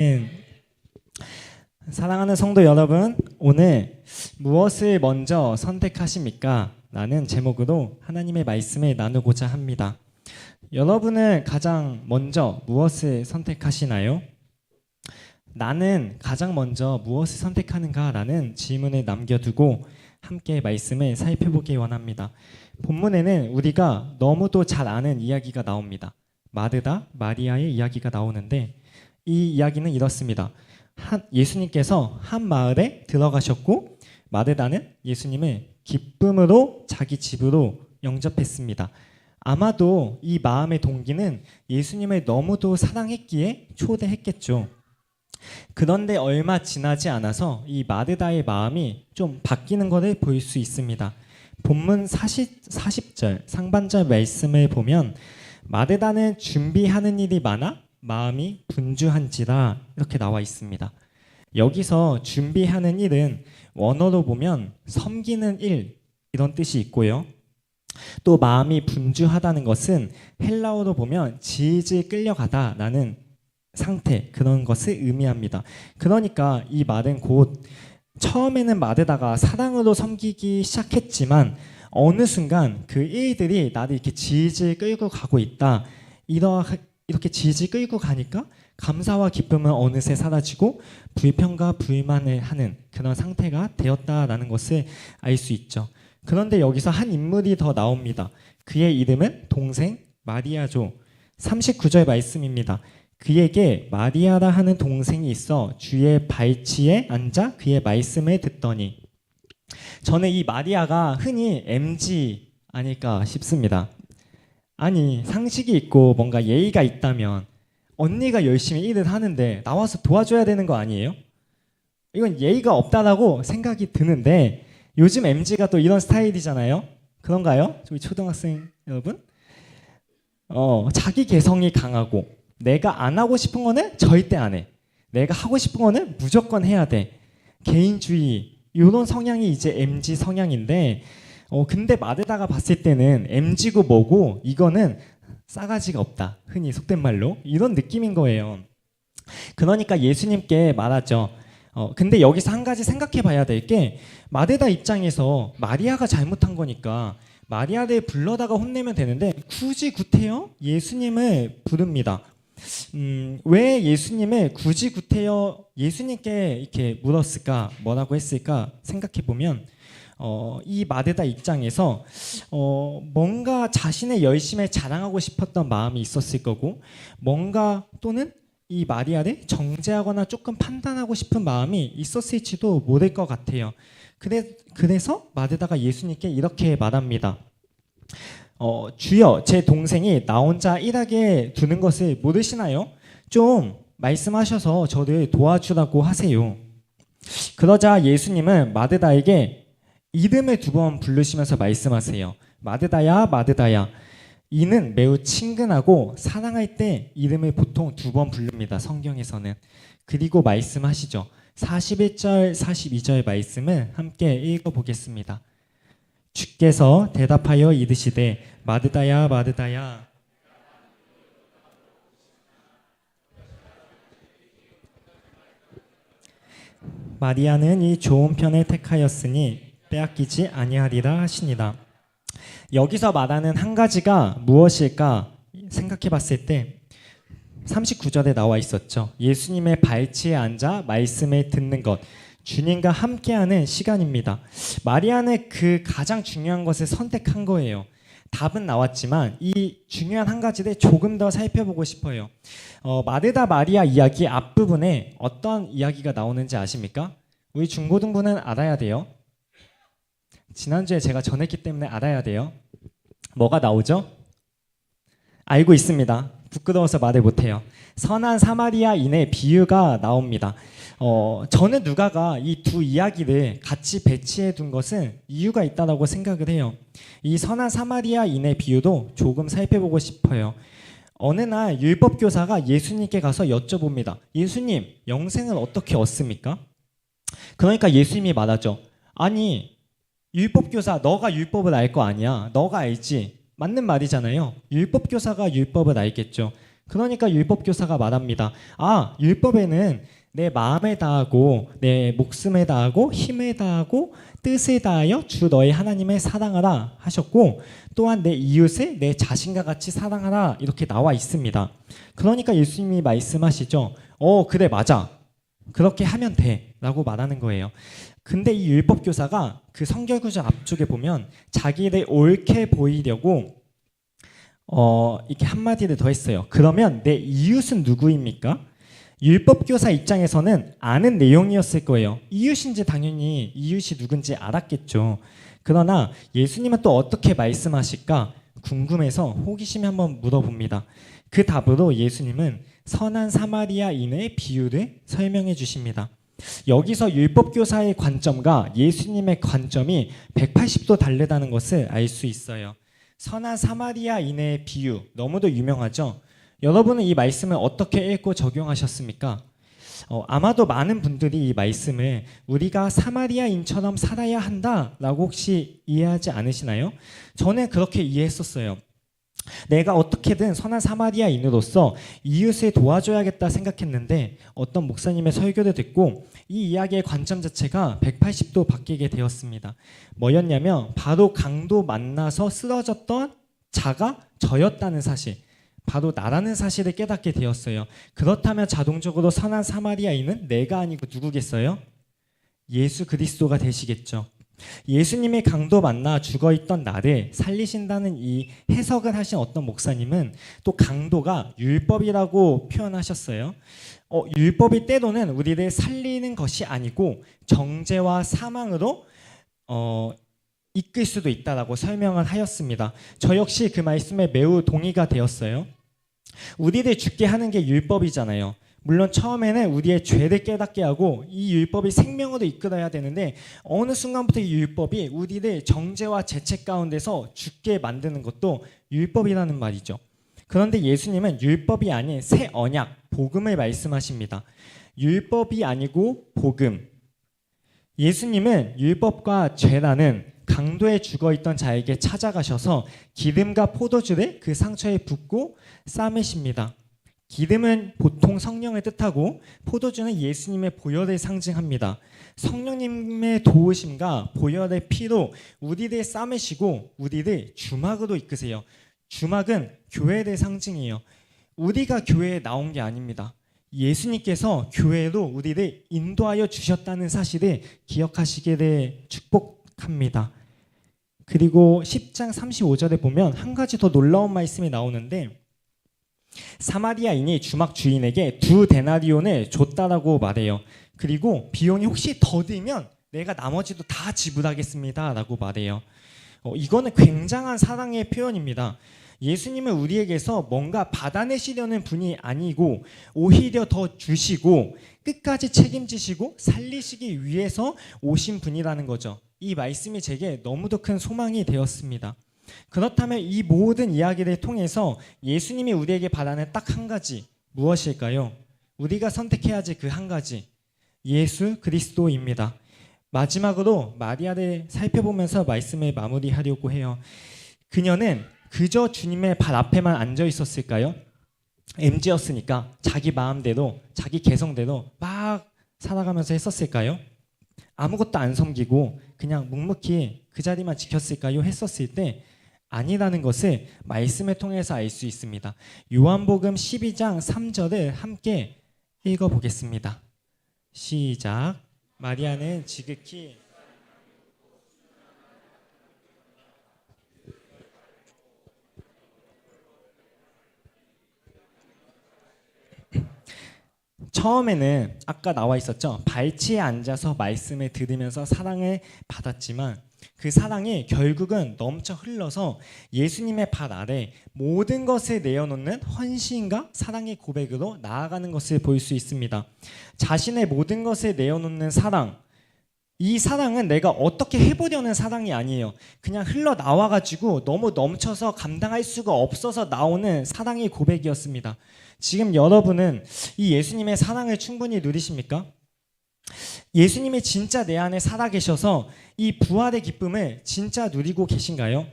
예. 사랑하는 성도 여러분, 오늘 무엇을 먼저 선택하십니까? 라는 제목으로 하나님의 말씀을 나누고자 합니다. 여러분은 가장 먼저 무엇을 선택하시나요? 나는 가장 먼저 무엇을 선택하는가? 라는 질문을 남겨두고 함께 말씀을 살펴보기 원합니다. 본문에는 우리가 너무도 잘 아는 이야기가 나옵니다. 마르다, 마리아의 이야기가 나오는데 이 이야기는 이렇습니다. 한, 예수님께서 한 마을에 들어가셨고 마르다는 예수님을 기쁨으로 자기 집으로 영접했습니다. 아마도 이 마음의 동기는 예수님을 너무도 사랑했기에 초대했겠죠. 그런데 얼마 지나지 않아서 이 마르다의 마음이 좀 바뀌는 것을 볼 수 있습니다. 본문 40, 40절 상반절 말씀을 보면 마르다는 준비하는 일이 많아 마음이 분주한지라 이렇게 나와 있습니다. 여기서 준비하는 일은 원어로 보면 섬기는 일 이런 뜻이 있고요. 또 마음이 분주하다는 것은 헬라어로 보면 질질 끌려가다라는 상태 그런 것을 의미합니다. 그러니까 이 말은 곧 처음에는 마르다가 사랑으로 섬기기 시작했지만 어느 순간 그 일들이 나를 이렇게 질질 끌고 가고 있다. 이러 이렇게 질질 끌고 가니까 감사와 기쁨은 어느새 사라지고 불평과 불만을 하는 그런 상태가 되었다라는 것을 알 수 있죠. 그런데 여기서 한 인물이 더 나옵니다. 그의 이름은 동생 마리아죠. 39절 말씀입니다. 그에게 마리아라 하는 동생이 있어 주의 발치에 앉아 그의 말씀을 듣더니 저는 이 마리아가 흔히 MG 아닐까 싶습니다. 아니 상식이 있고 뭔가 예의가 있다면 언니가 열심히 일을 하는데 나와서 도와줘야 되는 거 아니에요? 이건 예의가 없다라고 생각이 드는데 요즘 MG가 또 이런 스타일이잖아요. 그런가요? 저희 초등학생 여러분? 어, 자기 개성이 강하고 내가 안 하고 싶은 거는 절대 안 해. 내가 하고 싶은 거는 무조건 해야 돼. 개인주의 이런 성향이 이제 MG 성향인데 어 근데 마르다가 봤을 때는 MG고 뭐고 이거는 싸가지가 없다. 흔히 속된 말로 이런 느낌인 거예요. 그러니까 예수님께 말하죠. 어 근데 여기서 한 가지 생각해 봐야 될 게 마르다 입장에서 마리아가 잘못한 거니까 마리아를 불러다가 혼내면 되는데 굳이 구태여 예수님을 부릅니다. 음, 왜 예수님을 굳이 구태여 예수님께 이렇게 물었을까 뭐라고 했을까 생각해 보면 어, 이 마르다 입장에서 어, 뭔가 자신의 열심을 자랑하고 싶었던 마음이 있었을 거고 뭔가 또는 이 마리아를 정죄하거나 조금 판단하고 싶은 마음이 있었을지도 모를 것 같아요. 그래, 그래서 마르다가 예수님께 이렇게 말합니다. 어, 주여, 제 동생이 나 혼자 일하게 두는 것을 모르시나요? 좀 말씀하셔서 저를 도와주라고 하세요. 그러자 예수님은 마르다에게 이름을 두 번 부르시면서 말씀하세요. 마르다야, 마르다야. 이는 매우 친근하고 사랑할 때 이름을 보통 두 번 부릅니다. 성경에서는. 그리고 말씀하시죠. 41절, 42절 말씀을 함께 읽어보겠습니다. 주께서 대답하여 이르시되 마르다야 마르다야 마리아는 이 좋은 편을 택하였으니 빼앗기지 아니하리라 하시니라. 여기서 말하는 한 가지가 무엇일까 생각해 봤을 때 39절에 나와 있었죠. 예수님의 발치에 앉아 말씀을 듣는 것. 주님과 함께하는 시간입니다. 마리아는 그 가장 중요한 것을 선택한 거예요. 답은 나왔지만 이 중요한 한 가지를 조금 더 살펴보고 싶어요. 어, 마르다 마리아 이야기 앞부분에 어떤 이야기가 나오는지 아십니까? 우리 중고등부는 알아야 돼요. 지난주에 제가 전했기 때문에 알아야 돼요. 뭐가 나오죠? 알고 있습니다. 부끄러워서 말을 못해요. 선한 사마리아인의 비유가 나옵니다. 어, 저는 누가가 이 두 이야기를 같이 배치해 둔 것은 이유가 있다고 생각을 해요. 이 선한 사마리아인의 비유도 조금 살펴보고 싶어요. 어느 날 율법 교사가 예수님께 가서 여쭤봅니다. 예수님, 영생을 어떻게 얻습니까? 그러니까 예수님이 말하죠. 아니, 율법 교사 너가 율법을 알 거 아니야. 너가 알지. 맞는 말이잖아요. 율법 교사가 율법을 알겠죠. 그러니까 율법 교사가 말합니다. 아, 율법에는 내 마음에 다하고 내 목숨에 다하고 힘에 다하고 뜻에 다하여 주 너의 하나님을 사랑하라 하셨고 또한 내 이웃을 내 자신과 같이 사랑하라 이렇게 나와 있습니다. 그러니까 예수님이 말씀하시죠. 어, 그래 맞아. 그렇게 하면 돼 라고 말하는 거예요. 근데 이 율법 교사가 그 성결 구절 앞쪽에 보면 자기를 옳게 보이려고 어, 이렇게 한마디를 더 했어요. 그러면 내 이웃은 누구입니까? 율법 교사 입장에서는 아는 내용이었을 거예요. 이웃인지 당연히 이웃이 누군지 알았겠죠. 그러나 예수님은 또 어떻게 말씀하실까 궁금해서 호기심에 한번 물어봅니다. 그 답으로 예수님은 선한 사마리아인의 비유를 설명해 주십니다. 여기서 율법 교사의 관점과 예수님의 관점이 180도 다르다는 것을 알 수 있어요. 선한 사마리아인의 비유 너무도 유명하죠. 여러분은 이 말씀을 어떻게 읽고 적용하셨습니까? 어, 아마도 많은 분들이 이 말씀을 우리가 사마리아인처럼 살아야 한다라고 혹시 이해하지 않으시나요? 저는 그렇게 이해했었어요. 내가 어떻게든 선한 사마리아인으로서 이웃을 도와줘야겠다 생각했는데 어떤 목사님의 설교를 듣고 이 이야기의 관점 자체가 180도 바뀌게 되었습니다. 뭐였냐면 바로 강도 만나서 쓰러졌던 자가 저였다는 사실. 바로 나라는 사실을 깨닫게 되었어요. 그렇다면 자동적으로 선한 사마리아인은 내가 아니고 누구겠어요? 예수 그리스도가 되시겠죠. 예수님의 강도 만나 죽어 있던 나를 살리신다는 이 해석을 하신 어떤 목사님은 또 강도가 율법이라고 표현하셨어요. 어, 율법이 때로는 우리를 살리는 것이 아니고 정죄와 사망으로 어, 이끌 수도 있다라고 설명을 하였습니다. 저 역시 그 말씀에 매우 동의가 되었어요. 우리를 죽게 하는 게 율법이잖아요. 물론 처음에는 우리의 죄를 깨닫게 하고 이 율법이 생명으로 이끌어야 되는데 어느 순간부터 이 율법이 우리를 정죄와 죄책 가운데서 죽게 만드는 것도 율법이라는 말이죠. 그런데 예수님은 율법이 아닌 새 언약, 복음을 말씀하십니다. 율법이 아니고 복음. 예수님은 율법과 죄라는 강도에 죽어 있던 자에게 찾아가셔서 기름과 포도주를 그 상처에 붓고 싸매십니다. 기름은 보통 성령을 뜻하고 포도주는 예수님의 보혈을 상징합니다. 성령님의 도우심과 보혈의 피로 우리를 싸매시고 우리를 주막으로 이끄세요. 주막은 교회의 상징이에요. 우리가 교회에 나온 게 아닙니다. 예수님께서 교회로 우리를 인도하여 주셨다는 사실을 기억하시기를 축복합니다. 그리고 10장 35절에 보면 한 가지 더 놀라운 말씀이 나오는데 사마리아인이 주막 주인에게 두 데나리온을 줬다라고 말해요. 그리고 비용이 혹시 더 들면 내가 나머지도 다 지불하겠습니다라고 말해요. 어, 이거는 굉장한 사랑의 표현입니다. 예수님은 우리에게서 뭔가 받아내시려는 분이 아니고 오히려 더 주시고 끝까지 책임지시고 살리시기 위해서 오신 분이라는 거죠. 이 말씀이 제게 너무도 큰 소망이 되었습니다. 그렇다면 이 모든 이야기를 통해서 예수님이 우리에게 바라는 딱 한 가지 무엇일까요? 우리가 선택해야 할그한 가지 예수 그리스도입니다. 마지막으로 마리아를 살펴보면서 말씀을 마무리하려고 해요. 그녀는 그저 주님의 발 앞에만 앉아 있었을까요? MG였으니까 자기 마음대로 자기 개성대로 막 살아가면서 했었을까요? 아무것도 안 섬기고 그냥 묵묵히 그 자리만 지켰을까요? 했었을 때 아니라는 것을 말씀을 통해서 알 수 있습니다. 요한복음 12장 3절을 함께 읽어 보겠습니다. 시작. 마리아는 지극히 처음에는 아까 나와 있었죠. 발치에 앉아서 말씀을 들으면서 사랑을 받았지만 그 사랑이 결국은 넘쳐 흘러서 예수님의 발 아래 모든 것을 내어놓는 헌신과 사랑의 고백으로 나아가는 것을 볼 수 있습니다. 자신의 모든 것을 내어놓는 사랑, 이 사랑은 내가 어떻게 해보려는 사랑이 아니에요. 그냥 흘러 나와가지고 너무 넘쳐서 감당할 수가 없어서 나오는 사랑의 고백이었습니다. 지금 여러분은 이 예수님의 사랑을 충분히 누리십니까? 예수님이 진짜 내 안에 살아계셔서 이 부활의 기쁨을 진짜 누리고 계신가요?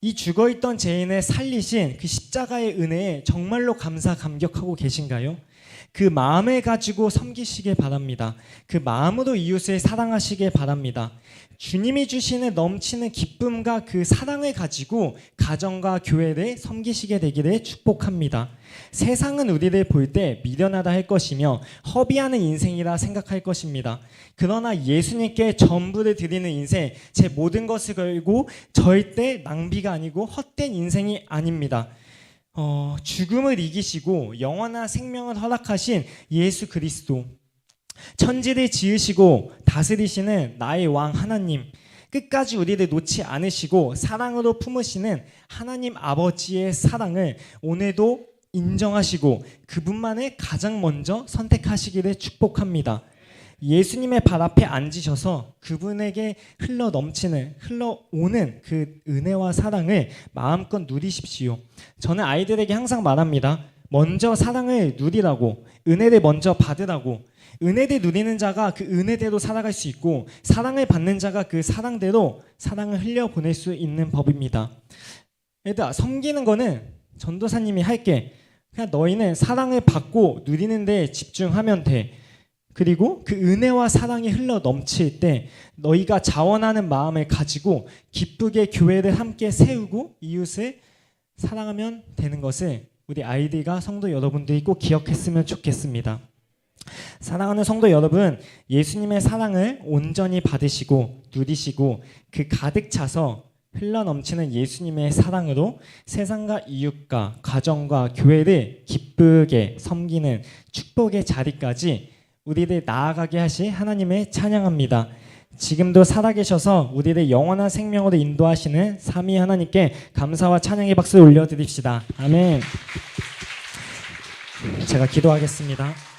이 죽어 있던 죄인을 살리신 그 십자가의 은혜에 정말로 감사 감격하고 계신가요? 그 마음을 가지고 섬기시길 바랍니다. 그 마음으로 이웃을 사랑하시길 바랍니다. 주님이 주시는 넘치는 기쁨과 그 사랑을 가지고 가정과 교회를 섬기시게 되기를 축복합니다. 세상은 우리를 볼 때 미련하다 할 것이며 허비하는 인생이라 생각할 것입니다. 그러나 예수님께 전부를 드리는 인생, 제 모든 것을 걸고 절대 낭비가 아니고 헛된 인생이 아닙니다. 어, 죽음을 이기시고 영원한 생명을 허락하신 예수 그리스도. 천지를 지으시고 다스리시는 나의 왕 하나님. 끝까지 우리를 놓지 않으시고 사랑으로 품으시는 하나님 아버지의 사랑을 오늘도 인정하시고 그분만을 가장 먼저 선택하시기를 축복합니다. 예수님의 발 앞에 앉으셔서 그분에게 흘러 넘치는 흘러오는 그 은혜와 사랑을 마음껏 누리십시오. 저는 아이들에게 항상 말합니다. 먼저 사랑을 누리라고 은혜를 먼저 받으라고 은혜를 누리는 자가 그 은혜대로 살아갈 수 있고 사랑을 받는 자가 그 사랑대로 사랑을 흘려 보낼 수 있는 법입니다. 얘들아 섬기는 거는 전도사님이 할게 그냥 너희는 사랑을 받고 누리는 데 집중하면 돼. 그리고 그 은혜와 사랑이 흘러 넘칠 때 너희가 자원하는 마음을 가지고 기쁘게 교회를 함께 세우고 이웃을 사랑하면 되는 것을 우리 아이들과 성도 여러분들이 꼭 기억했으면 좋겠습니다. 사랑하는 성도 여러분, 예수님의 사랑을 온전히 받으시고 누리시고 그 가득 차서 흘러 넘치는 예수님의 사랑으로 세상과 이웃과 가정과 교회를 기쁘게 섬기는 축복의 자리까지 우리를 나아가게 하시 하나님의 찬양합니다. 지금도 살아계셔서 우리를 영원한 생명으로 인도하시는 삼위 하나님께 감사와 찬양의 박수 올려드립시다. 아멘. 제가 기도하겠습니다.